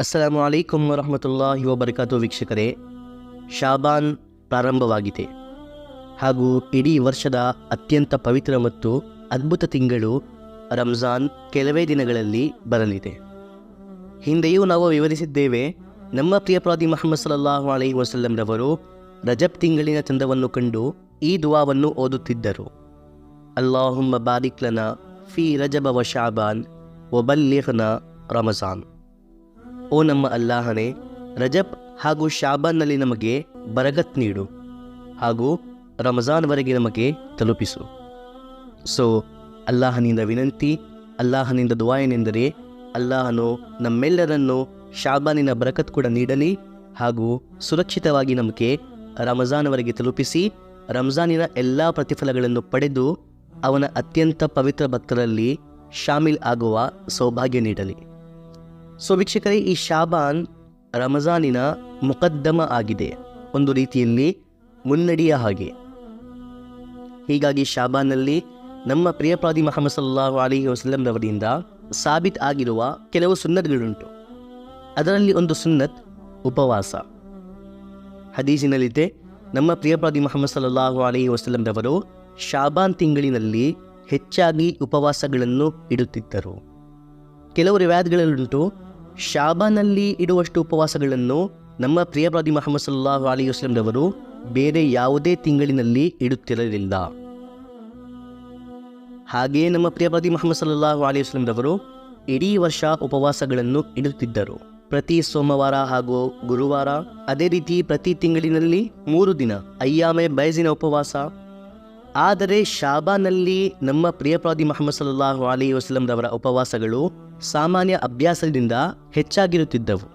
ಅಸ್ಸಲಾಮು ಅಲೈಕುಂ ಯುವ ಬರಕಾತು ವೀಕ್ಷಕರೇ. ಶಾಬಾನ್ ಪ್ರಾರಂಭವಾಗಿದೆ. ಹಾಗೂ ಇಡೀ ವರ್ಷದ ಅತ್ಯಂತ ಪವಿತ್ರ ಮತ್ತು ಅದ್ಭುತ ತಿಂಗಳು ರಂಜಾನ್ ಕೆಲವೇ ದಿನಗಳಲ್ಲಿ ಬರಲಿದೆ. ಹಿಂದೆಯೂ ನಾವು ವಿವರಿಸಿದ್ದೇವೆ, ನಮ್ಮ ಪ್ರಿಯ ಪ್ರವಾದಿ ಮೊಹಮ್ಮದ್ ಸಲ್ಲಾಹು ಅಲೈ ವಸಲ್ಲಂರವರು ರಜಬ್ ತಿಂಗಳಿನ ಚಂದವನ್ನು ಕಂಡು ಈ ದುವಾವನ್ನು ಓದುತ್ತಿದ್ದರು. ಅಲ್ಲಾಹುಮ್ಮ ಬಾರಿಕ್ಲನ ಫಿ ರಜಬ ವ ಶಾಬಾನ್ ಒಬಲ್ಲಿಹ್ನ ರಮಜಾನ್. ಓ ನಮ್ಮ ಅಲ್ಲಾಹನೇ, ರಜಬ್ ಹಾಗೂ ಶಾಬಾನ್ನಲ್ಲಿ ನಮಗೆ ಬರಗತ್ ನೀಡು ಹಾಗೂ ರಮಜಾನ್ವರೆಗೆ ನಮಗೆ ತಲುಪಿಸು. ಸೊ ಅಲ್ಲಾಹನಿಂದ ವಿನಂತಿ, ಅಲ್ಲಾಹನಿಂದ ದುವಾಯನೆಂದರೆ ಅಲ್ಲಾಹನು ನಮ್ಮೆಲ್ಲರನ್ನು ಶಾಬಾನಿನ ಬರಕತ್ ಕೂಡ ನೀಡಲಿ ಹಾಗೂ ಸುರಕ್ಷಿತವಾಗಿ ನಮಗೆ ರಮಜಾನ್ವರೆಗೆ ತಲುಪಿಸಿ ರಂಜಾನಿನ ಎಲ್ಲ ಪ್ರತಿಫಲಗಳನ್ನು ಪಡೆದು ಅವನ ಅತ್ಯಂತ ಪವಿತ್ರ ಭಕ್ತರಲ್ಲಿ ಶಾಮಿಲ್ ಆಗುವ ಸೌಭಾಗ್ಯ ನೀಡಲಿ. ಸೊ ವೀಕ್ಷಕರೇ, ಈ ಶಾಬಾನ್ ರಮಜಾನಿನ ಮುಕದ್ದಮ ಆಗಿದೆ. ಒಂದು ರೀತಿಯಲ್ಲಿ ಮುನ್ನಡಿಯ ಹಾಗೆ. ಹೀಗಾಗಿ ಶಾಬಾನ್ನಲ್ಲಿ ನಮ್ಮ ಪ್ರಿಯಪ್ರಾದಿ ಮೊಹಮ್ಮದ್ ಸಲ್ಲಾಹು ಅಲಿ ವಸಲ್ಲಂರವರಿಂದ ಸಾಬೀತ್ ಆಗಿರುವ ಕೆಲವು ಸುನ್ನತ್ಗಳುಂಟು. ಅದರಲ್ಲಿ ಒಂದು ಸುನ್ನತ್ ಉಪವಾಸ. ಹದೀಸಿನಲ್ಲಿದೆ, ನಮ್ಮ ಪ್ರಿಯಪ್ರಾದಿ ಮೊಹಮ್ಮದ್ ಸಲ್ಲಾಹು ಅಲಿ ವಸಲ್ಲಂರವರು ಶಾಬಾನ್ ತಿಂಗಳಿನಲ್ಲಿ ಹೆಚ್ಚಾಗಿ ಉಪವಾಸಗಳನ್ನು ಇಡುತ್ತಿದ್ದರು. ಕೆಲವು ರಿವಾಯತ್ಗಳಲ್ಲುಂಟು ಶಾಬಾನಲ್ಲಿ ಇಡುವಷ್ಟು ಉಪವಾಸಗಳನ್ನು ನಮ್ಮ ಪ್ರಿಯಪ್ರಾದಿ ಮೊಹಮ್ಮದ್ ಸಲ್ಲಾಹು ಅಲಿ ವಸ್ಲಂರವರು ಬೇರೆ ಯಾವುದೇ ತಿಂಗಳಿನಲ್ಲಿ ಇಡುತ್ತಿರಲಿಲ್ಲ. ಹಾಗೆಯೇ ನಮ್ಮ ಪ್ರಿಯಪ್ರಾದಿ ಮೊಹಮ್ಮದ್ ಸಲ್ಲಾಹು ಅಲಿ ವಸ್ಲಂರವರು ಇಡೀ ವರ್ಷ ಉಪವಾಸಗಳನ್ನು ಇಡುತ್ತಿದ್ದರು. ಪ್ರತಿ ಸೋಮವಾರ ಹಾಗೂ ಗುರುವಾರ ಅದೇ ರೀತಿ ಪ್ರತಿ ತಿಂಗಳಿನಲ್ಲಿ ಮೂರು ದಿನ ಅಯ್ಯಾಮೆ ಬಯಸಿನ ಉಪವಾಸ. ಆದರೆ ಶಾಬಾನಲ್ಲಿ ನಮ್ಮ ಪ್ರಿಯಪ್ರಾದಿ ಮೊಹಮ್ಮದ್ ಸಲ್ಲಾಹು ಅಲಿ ವಸ್ಲಂರವರ ಉಪವಾಸಗಳು ಸಾಮಾನ್ಯ ಅಭ್ಯಾಸದಿಂದ ಹೆಚ್ಚಾಗಿರುತ್ತಿದ್ದವು.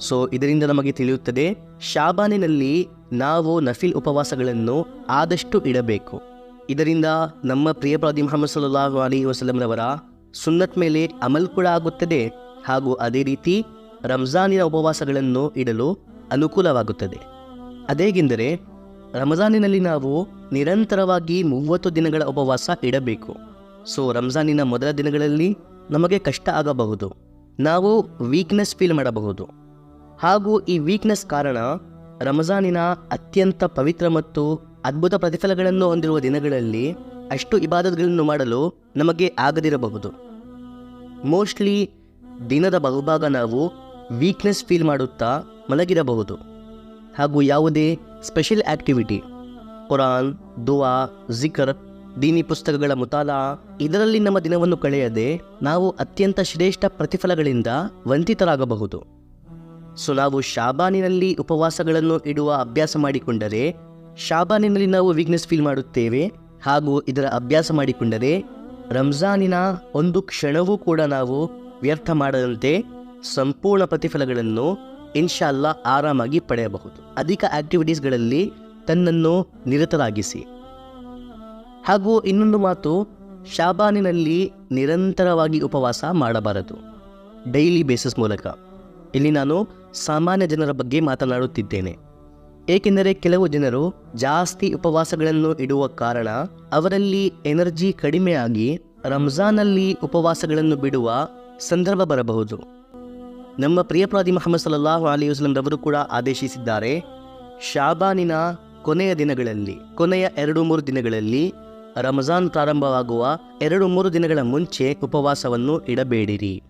ಸೊ ಇದರಿಂದ ನಮಗೆ ತಿಳಿಯುತ್ತದೆ, ಶಾಬಾನಿನಲ್ಲಿ ನಾವು ನಫಿಲ್ ಉಪವಾಸಗಳನ್ನು ಆದಷ್ಟು ಇಡಬೇಕು. ಇದರಿಂದ ನಮ್ಮ ಪ್ರಿಯಪ್ರಾದಿ ಮೊಹಮ್ಮದ್ ಸಲ್ಲಾಹು ಅಲಿ ವಸಲಂರವರ ಸುನ್ನತ್ ಮೇಲೆ ಅಮಲ್ ಕೂಡ ಆಗುತ್ತದೆ ಹಾಗೂ ಅದೇ ರೀತಿ ರಂಜಾನಿನ ಉಪವಾಸಗಳನ್ನು ಇಡಲು ಅನುಕೂಲವಾಗುತ್ತದೆ. ಅದೇಗೆಂದರೆ, ರಂಜಾನಿನಲ್ಲಿ ನಾವು ನಿರಂತರವಾಗಿ ಮೂವತ್ತು ದಿನಗಳ ಉಪವಾಸ ಇಡಬೇಕು. ಸೊ ರಂಜಾನಿನ ಮೊದಲ ದಿನಗಳಲ್ಲಿ ನಮಗೆ ಕಷ್ಟ ಆಗಬಹುದು. ನಾವು ವೀಕ್ನೆಸ್ ಫೀಲ್ ಮಾಡಬಹುದು. ಹಾಗೂ ಈ ವೀಕ್ನೆಸ್ ಕಾರಣ ರಮಜಾನಿನ ಅತ್ಯಂತ ಪವಿತ್ರ ಮತ್ತು ಅದ್ಭುತ ಪ್ರತಿಫಲಗಳನ್ನು ಹೊಂದಿರುವ ದಿನಗಳಲ್ಲಿ ಅಷ್ಟು ಇಬಾದತ್ಗಳನ್ನು ಮಾಡಲು ನಮಗೆ ಆಗದಿರಬಹುದು. ಮೋಸ್ಟ್ಲಿ ದಿನದ ಬಹುಭಾಗ ನಾವು ವೀಕ್ನೆಸ್ ಫೀಲ್ ಮಾಡುತ್ತಾ ಮಲಗಿರಬಹುದು. ಹಾಗೂ ಯಾವುದೇ ಸ್ಪೆಷಲ್ ಆ್ಯಕ್ಟಿವಿಟಿ ಕುರಾನ್ ದುವಾ ಜಿಕರ್ ದೀನಿ ಪುಸ್ತಕಗಳ ಮುತಾಲ, ಇದರಲ್ಲಿ ನಮ್ಮ ದಿನವನ್ನು ಕಳೆಯದೆ ನಾವು ಅತ್ಯಂತ ಶ್ರೇಷ್ಠ ಪ್ರತಿಫಲಗಳಿಂದ ವಂಚಿತರಾಗಬಹುದು. ಸೊ ನಾವು ಶಾಬಾನಿನಲ್ಲಿ ಉಪವಾಸಗಳನ್ನು ಇಡುವ ಅಭ್ಯಾಸ ಮಾಡಿಕೊಂಡರೆ, ಶಾಬಾನಿನಲ್ಲಿ ನಾವು ವೀಕ್ನೆಸ್ ಫೀಲ್ ಮಾಡುತ್ತೇವೆ ಹಾಗೂ ಇದರ ಅಭ್ಯಾಸ ಮಾಡಿಕೊಂಡರೆ, ರಂಜಾನಿನ ಒಂದು ಕ್ಷಣವೂ ಕೂಡ ನಾವು ವ್ಯರ್ಥ ಮಾಡದಂತೆ ಸಂಪೂರ್ಣ ಪ್ರತಿಫಲಗಳನ್ನು ಇನ್ಶಾಲ್ಲ ಆರಾಮಾಗಿ ಪಡೆಯಬಹುದು. ಅಧಿಕ ಆಕ್ಟಿವಿಟೀಸ್ಗಳಲ್ಲಿ ತನ್ನನ್ನು ನಿರತರಾಗಿಸಿ. ಹಾಗೂ ಇನ್ನೊಂದು ಮಾತು, ಶಾಬಾನಿನಲ್ಲಿ ನಿರಂತರವಾಗಿ ಉಪವಾಸ ಮಾಡಬಾರದು. ಡೈಲಿ ಬೇಸಿಸ್ ಮೂಲಕ. ಇಲ್ಲಿ ನಾನು ಸಾಮಾನ್ಯ ಜನರ ಬಗ್ಗೆ ಮಾತನಾಡುತ್ತಿದ್ದೇನೆ. ಏಕೆಂದರೆ ಕೆಲವು ಜನರು ಜಾಸ್ತಿ ಉಪವಾಸಗಳನ್ನು ಇಡುವ ಕಾರಣ ಅವರಲ್ಲಿ ಎನರ್ಜಿ ಕಡಿಮೆಯಾಗಿ ರಂಜಾನಲ್ಲಿ ಉಪವಾಸಗಳನ್ನು ಬಿಡುವ ಸಂದರ್ಭ ಬರಬಹುದು. ನಮ್ಮ ಪ್ರಿಯಪ್ರಾದಿ ಮೊಹಮ್ಮದ್ ಸಲ್ಲಾಹು ಅಲಿ ವಸ್ಲಂರವರು ಕೂಡ ಆದೇಶಿಸಿದ್ದಾರೆ, ಶಾಬಾನಿನ ಕೊನೆಯ ದಿನಗಳಲ್ಲಿ, ಕೊನೆಯ ಎರಡು ಮೂರು ದಿನಗಳಲ್ಲಿ ರಮಜಾನ್ ಪ್ರಾರಂಭವಾಗುವ ಎರಡು ಮೂರು ದಿನಗಳ ಮುಂಚೆ ಉಪವಾಸವನ್ನು ಇಡಬೇಡಿರಿ.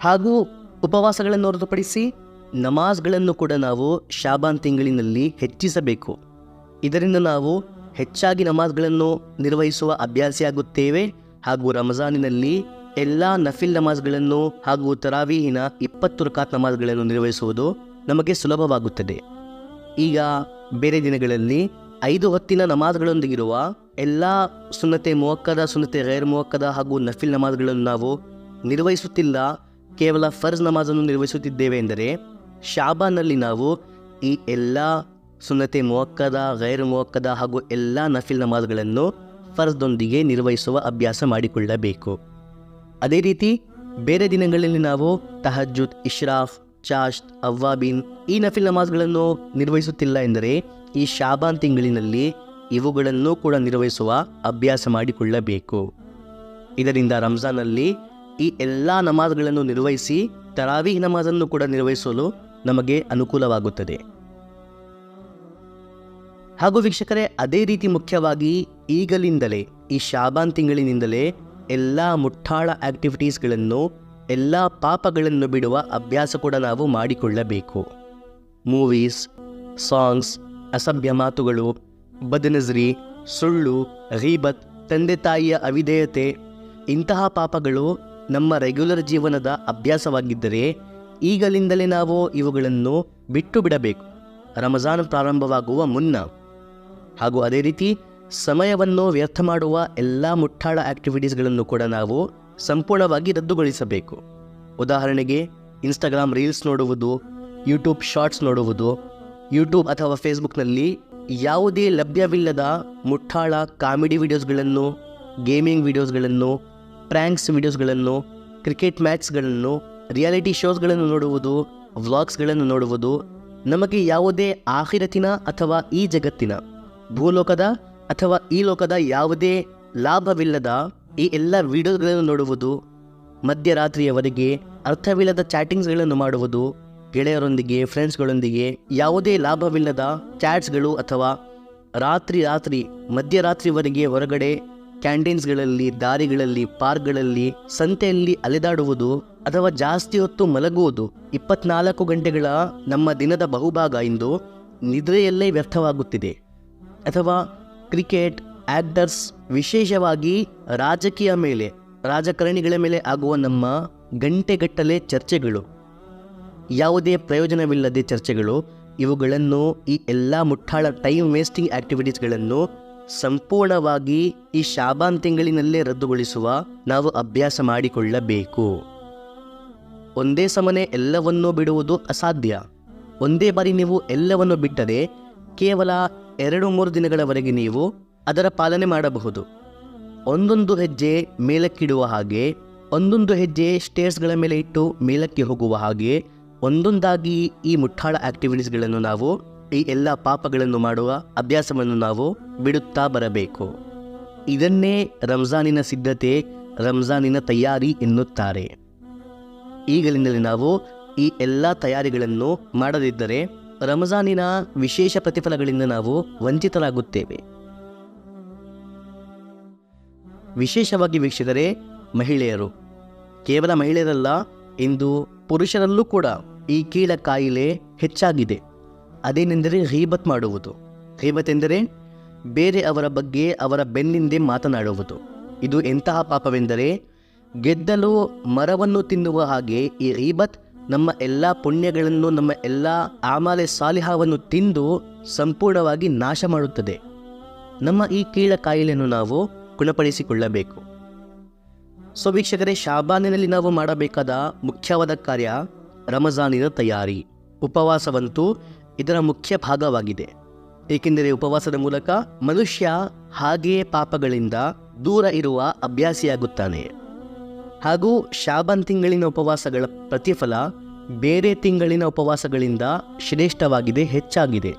ಹಾಗೂ ಉಪವಾಸಗಳನ್ನು ಹೊರತುಪಡಿಸಿ ನಮಾಜ್ಗಳನ್ನು ಕೂಡ ನಾವು ಶಾಬಾನ್ ತಿಂಗಳಿನಲ್ಲಿ ಹೆಚ್ಚಿಸಬೇಕು. ಇದರಿಂದ ನಾವು ಹೆಚ್ಚಾಗಿ ನಮಾಜ್ಗಳನ್ನು ನಿರ್ವಹಿಸುವ ಅಭ್ಯಾಸಿಯಾಗುತ್ತೇವೆ ಹಾಗೂ ರಮಜಾನಿನಲ್ಲಿ ಎಲ್ಲ ನಫಿಲ್ ನಮಾಜ್ಗಳನ್ನು ಹಾಗೂ ತರಾವೀಹಿನ ಇಪ್ಪತ್ತು ರಕಾತ್ ನಮಾಜ್ಗಳನ್ನು ನಿರ್ವಹಿಸುವುದು ನಮಗೆ ಸುಲಭವಾಗುತ್ತದೆ. ಈಗ ಬೇರೆ ದಿನಗಳಲ್ಲಿ ಐದು ಹೊತ್ತಿನ ನಮಾಜ್ಗಳೊಂದಿಗಿರುವ ಎಲ್ಲ ಸುನ್ನತೆ ಮುವಕ್ಕದ, ಸುನ್ನತೆ ಗೈರ್ ಮುವಕ್ಕದ ಹಾಗೂ ನಫಿಲ್ ನಮಾಜ್ಗಳನ್ನು ನಾವು ನಿರ್ವಹಿಸುತ್ತಿಲ್ಲ, ಕೇವಲ ಫರ್ಜ್ ನಮಾಜನ್ನು ನಿರ್ವಹಿಸುತ್ತಿದ್ದೇವೆ ಎಂದರೆ ಶಾಬಾನಲ್ಲಿ ನಾವು ಈ ಎಲ್ಲ ಸುನ್ನತೆ ಮುವಕ್ಕದ, ಗೈರ್ ಮುವಕ್ಕದ ಹಾಗೂ ಎಲ್ಲ ನಫಿಲ್ ನಮಾಜ್ಗಳನ್ನು ಫರ್ಜ್ದೊಂದಿಗೆ ನಿರ್ವಹಿಸುವ ಅಭ್ಯಾಸ ಮಾಡಿಕೊಳ್ಳಬೇಕು. ಅದೇ ರೀತಿ ಬೇರೆ ದಿನಗಳಲ್ಲಿ ನಾವು ತಹಜ್ಜುದ್, ಇಶ್ರಾಫ್ ಚಾಷ್ತ್ ಅವ್ವಾಬಿನ್ ಈ ನಫಿಲ್ ನಮಾಜ್ಗಳನ್ನು ನಿರ್ವಹಿಸುತ್ತಿಲ್ಲ ಎಂದರೆ ಈ ಶಾಬಾನ್ ತಿಂಗಳಿನಲ್ಲಿ ಇವುಗಳನ್ನು ಕೂಡ ನಿರ್ವಹಿಸುವ ಅಭ್ಯಾಸ ಮಾಡಿಕೊಳ್ಳಬೇಕು. ಇದರಿಂದ ರಂಜಾನಲ್ಲಿ ಈ ಎಲ್ಲ ನಮಾಜ್ಗಳನ್ನು ನಿರ್ವಹಿಸಿ ತರಾವಿ ನಮಾಜನ್ನು ಕೂಡ ನಿರ್ವಹಿಸಲು ನಮಗೆ ಅನುಕೂಲವಾಗುತ್ತದೆ. ಹಾಗೂ ವೀಕ್ಷಕರೇ, ಅದೇ ರೀತಿ ಮುಖ್ಯವಾಗಿ ಈಗಲಿಂದಲೇ, ಈ ಶಾಬಾನ್ ತಿಂಗಳಿನಿಂದಲೇ ಎಲ್ಲ ಮುಠಾಳ ಆಕ್ಟಿವಿಟೀಸ್ಗಳನ್ನು ಎಲ್ಲ ಪಾಪಗಳನ್ನು ಬಿಡುವ ಅಭ್ಯಾಸ ಕೂಡ ನಾವು ಮಾಡಿಕೊಳ್ಳಬೇಕು. ಮೂವೀಸ್ ಸಾಂಗ್ಸ್ ಅಸಭ್ಯ ಮಾತುಗಳು, ಬದನಜ್ರಿ, ಸುಳ್ಳು ರೀಬತ್ ತಂದೆ ತಾಯಿಯ ಅವಿಧೇಯತೆ, ಇಂತಹ ಪಾಪಗಳು ನಮ್ಮ ರೆಗ್ಯುಲರ್ ಜೀವನದ ಅಭ್ಯಾಸವಾಗಿದ್ದರೆ ಈಗಲಿಂದಲೇ ನಾವು ಇವುಗಳನ್ನು ಬಿಟ್ಟು ಬಿಡಬೇಕು. ರಮಜಾನ್ ಪ್ರಾರಂಭವಾಗುವ ಮುನ್ನ. ಹಾಗೂ ಅದೇ ರೀತಿ ಸಮಯವನ್ನು ವ್ಯರ್ಥ ಮಾಡುವ ಎಲ್ಲ ಮುಟ್ಟಾಳ ಆಕ್ಟಿವಿಟೀಸ್ಗಳನ್ನು ಕೂಡ ನಾವು ಸಂಪೂರ್ಣವಾಗಿ ರದ್ದುಗೊಳಿಸಬೇಕು. ಉದಾಹರಣೆಗೆ ಇನ್ಸ್ಟಾಗ್ರಾಮ್ ರೀಲ್ಸ್ ನೋಡುವುದು ಯೂಟ್ಯೂಬ್ ಶಾರ್ಟ್ಸ್ ನೋಡುವುದು ಯೂಟ್ಯೂಬ್ ಅಥವಾ ಫೇಸ್ಬುಕ್ನಲ್ಲಿ ಯಾವುದೇ ಲಭ್ಯವಿಲ್ಲದ ಮುಟ್ಟಾಳ ಕಾಮಿಡಿ ವಿಡಿಯೋಸ್ಗಳನ್ನು, ಗೇಮಿಂಗ್ ವಿಡಿಯೋಸ್ಗಳನ್ನು ಪ್ರ್ಯಾಂಕ್ಸ್ ವಿಡಿಯೋಸ್ಗಳನ್ನು, ಕ್ರಿಕೆಟ್ ಮ್ಯಾಚ್ಗಳನ್ನು ರಿಯಾಲಿಟಿ ಶೋಸ್ಗಳನ್ನು ನೋಡುವುದು, ವ್ಲಾಗ್ಸ್ಗಳನ್ನು ನೋಡುವುದು ನಮಗೆ ಯಾವುದೇ ಆಹಿರತಿನ ಅಥವಾ ಈ ಜಗತ್ತಿನ ಭೂಲೋಕದ ಅಥವಾ ಈ ಲೋಕದ ಯಾವುದೇ ಲಾಭವಿಲ್ಲದ ಈ ಎಲ್ಲ ವಿಡಿಯೋಗಳನ್ನು ನೋಡುವುದು ಮಧ್ಯರಾತ್ರಿಯವರೆಗೆ ಅರ್ಥವಿಲ್ಲದ ಚಾಟಿಂಗ್ಸ್ಗಳನ್ನು ಮಾಡುವುದು ಗೆಳೆಯರೊಂದಿಗೆ, ಫ್ರೆಂಡ್ಸ್ಗಳೊಂದಿಗೆ ಯಾವುದೇ ಲಾಭವಿಲ್ಲದ ಚಾಟ್ಸ್ಗಳು ಅಥವಾ ರಾತ್ರಿ ರಾತ್ರಿ ಮಧ್ಯರಾತ್ರಿವರೆಗೆ ಹೊರಗಡೆ ಕ್ಯಾಂಟೀನ್ಸ್ಗಳಲ್ಲಿ, ದಾರಿಗಳಲ್ಲಿ, ಪಾರ್ಕ್ಗಳಲ್ಲಿ ಸಂತೆಯಲ್ಲಿ ಅಲೆದಾಡುವುದು ಅಥವಾ ಜಾಸ್ತಿ ಹೊತ್ತು ಮಲಗುವುದು ಇಪ್ಪತ್ನಾಲ್ಕು ಗಂಟೆಗಳ ನಮ್ಮ ದಿನದ ಬಹುಭಾಗ ಇಂದು ನಿದ್ರೆಯಲ್ಲೇ ವ್ಯರ್ಥವಾಗುತ್ತಿದೆ. ಅಥವಾ ಕ್ರಿಕೆಟ್ ಆಕ್ಟರ್ಸ್ ವಿಶೇಷವಾಗಿ ರಾಜಕೀಯ ಮೇಲೆ, ರಾಜಕಾರಣಿಗಳ ಮೇಲೆ ಆಗುವ ನಮ್ಮ ಗಂಟೆಗಟ್ಟಲೆ ಚರ್ಚೆಗಳು. ಯಾವುದೇ ಪ್ರಯೋಜನವಿಲ್ಲದೆ ಚರ್ಚೆಗಳು, ಇವುಗಳನ್ನು ಈ ಎಲ್ಲ ಮುಟ್ಟಾಳ ಟೈಮ್ ವೇಸ್ಟಿಂಗ್ ಆಕ್ಟಿವಿಟೀಸ್ಗಳನ್ನು ಸಂಪೂರ್ಣವಾಗಿ ಈ ಶಾಬಾನ್ ತಿಂಗಳಿನಲ್ಲೇ ರದ್ದುಗೊಳಿಸುವ ನಾವು ಅಭ್ಯಾಸ ಮಾಡಿಕೊಳ್ಳಬೇಕು. ಒಂದೇ ಸಮನೆ ಎಲ್ಲವನ್ನೂ ಬಿಡುವುದು ಅಸಾಧ್ಯ. ಒಂದೇ ಬಾರಿ ನೀವು ಎಲ್ಲವನ್ನು ಬಿಟ್ಟರೆ ಕೇವಲ ಎರಡು ಮೂರು ದಿನಗಳವರೆಗೆ ನೀವು ಅದರ ಪಾಲನೆ ಮಾಡಬಹುದು. ಒಂದೊಂದು ಹೆಜ್ಜೆ ಮೇಲಕ್ಕಿಡುವ ಹಾಗೆ, ಒಂದೊಂದು ಹೆಜ್ಜೆ ಸ್ಟೇರ್ಸ್ಗಳ ಮೇಲೆ ಇಟ್ಟು ಮೇಲಕ್ಕೆ ಹೋಗುವ ಹಾಗೆ, ಒಂದೊಂದಾಗಿ ಈ ಮುಟ್ಟಾಳ ಆಕ್ಟಿವಿಟೀಸ್ಗಳನ್ನು ನಾವು, ಈ ಎಲ್ಲ ಪಾಪಗಳನ್ನು ಮಾಡುವ ಅಭ್ಯಾಸವನ್ನು ನಾವು ಬಿಡುತ್ತಾ ಬರಬೇಕು. ಇದನ್ನೇ ರಂಜಾನಿನ ಸಿದ್ಧತೆ, ರಂಜಾನಿನ ತಯಾರಿ ಎನ್ನುತ್ತಾರೆ. ಈಗಲಿಂದಲೇ ನಾವು ಈ ಎಲ್ಲ ತಯಾರಿಗಳನ್ನು ಮಾಡದಿದ್ದರೆ ರಮಜಾನಿನ ವಿಶೇಷ ಪ್ರತಿಫಲಗಳಿಂದ ನಾವು ವಂಚಿತರಾಗುತ್ತೇವೆ. ವಿಶೇಷವಾಗಿ ವೀಕ್ಷಿದರೆ ಮಹಿಳೆಯರು. ಕೇವಲ ಮಹಿಳೆಯರಲ್ಲ, ಇಂದು ಪುರುಷರಲ್ಲೂ ಕೂಡ ಈ ಕೀಳ ಕಾಯಿಲೆ ಹೆಚ್ಚಾಗಿದೆ. ಅದೇನೆಂದರೆ ಹೀಬತ್ ಮಾಡುವುದು. ಹೀಬತ್ ಎಂದರೆ ಬೇರೆ ಅವರ ಬಗ್ಗೆ ಅವರ ಬೆನ್ನಿಂದೆ ಮಾತನಾಡುವುದು. ಇದು ಎಂತಹ ಪಾಪವೆಂದರೆ, ಗೆದ್ದಲು ಮರವನ್ನು ತಿನ್ನುವ ಹಾಗೆ ಈ ಹೀಬತ್ ನಮ್ಮ ಎಲ್ಲ ಪುಣ್ಯಗಳನ್ನು, ನಮ್ಮ ಎಲ್ಲ ಆಮಾಲೆ ಸಾಲಿಹಾವನ್ನು ತಿಂದು ಸಂಪೂರ್ಣವಾಗಿ ನಾಶ ಮಾಡುತ್ತದೆ. ನಮ್ಮ ಈ ಕೀಳ ಕಾಯಿಲೆಯನ್ನು ನಾವು ಗುಣಪಡಿಸಿಕೊಳ್ಳಬೇಕು ಸೊ ವೀಕ್ಷಕರೇ, ಶಾಬಾನಿನಲ್ಲಿ ನಾವು ಮಾಡಬೇಕಾದ ಮುಖ್ಯವಾದ ಕಾರ್ಯ ರಮಜಾನಿನ ತಯಾರಿ, ಉಪವಾಸವಂತೂ ಇದರ ಮುಖ್ಯ ಭಾಗವಾಗಿದೆ. ಏಕೆಂದರೆ ಉಪವಾಸದ ಮೂಲಕ ಮನುಷ್ಯ ಹಾಗೆಯೇ ಪಾಪಗಳಿಂದ ದೂರ ಇರುವ ಅಭ್ಯಾಸಿಯಾಗುತ್ತಾನೆ. ಹಾಗೂ ಶಾಬಾನ್ ತಿಂಗಳಿನ ಉಪವಾಸಗಳ ಪ್ರತಿಫಲ ಬೇರೆ ತಿಂಗಳಿನ ಉಪವಾಸಗಳಿಂದ ಶ್ರೇಷ್ಠವಾಗಿದೆ, ಹೆಚ್ಚಾಗಿದೆ.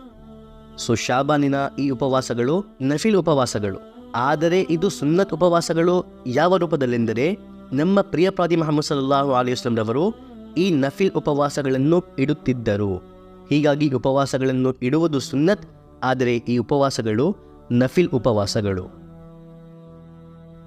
ಸೊ ಶಾಬಾನಿನ ಈ ಉಪವಾಸಗಳು ನಫಿಲ್ ಉಪವಾಸಗಳು. ಆದರೆ ಇದು ಸುನ್ನತ್ ಉಪವಾಸಗಳು ಯಾವ ರೂಪದಲ್ಲೆಂದರೆ ನಮ್ಮ ಪ್ರಿಯ ಪ್ರಾದಿ ಮೊಹಮ್ಮದ್ ಸಲ್ಲಾಹು ವಸಲ್ಲಂರವರು ಈ ನಫಿಲ್ ಉಪವಾಸಗಳನ್ನು ಇಡುತ್ತಿದ್ದರು. ಹೀಗಾಗಿ ಉಪವಾಸಗಳನ್ನು ಇಡುವುದು ಸುನ್ನತ್, ಆದರೆ ಈ ಉಪವಾಸಗಳು ನಫಿಲ್ ಉಪವಾಸಗಳು.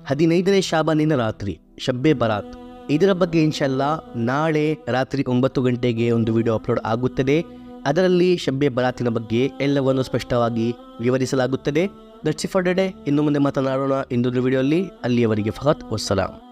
ಹದಿನೈದನೇ ಶಾಬಾನಿನ ರಾತ್ರಿ, ಶಬ್ಬೆ ಬರಾತ್. ಇದರ ಬಗ್ಗೆ ಇನ್ಶಲ್ಲ ನಾಳೆ ರಾತ್ರಿ ಒಂಬತ್ತು ಗಂಟೆಗೆ ಒಂದು ವಿಡಿಯೋ ಅಪ್ಲೋಡ್ ಆಗುತ್ತದೆ. ಅದರಲ್ಲಿ ಶಬ್ಬೆ ಬರಾತಿನ ಬಗ್ಗೆ ಎಲ್ಲವನ್ನು ಸ್ಪಷ್ಟವಾಗಿ ವಿವರಿಸಲಾಗುತ್ತದೆ. That's for day. ಇನ್ನು ಮುಂದೆ ಮಾತನಾಡೋಣ ಇನ್ನೊಂದು ವಿಡಿಯೋಲ್ಲಿ. ಅಲ್ಲಿಯವರಿಗೆ ಫಹತ್ ವಸ್ಸಲಾಂ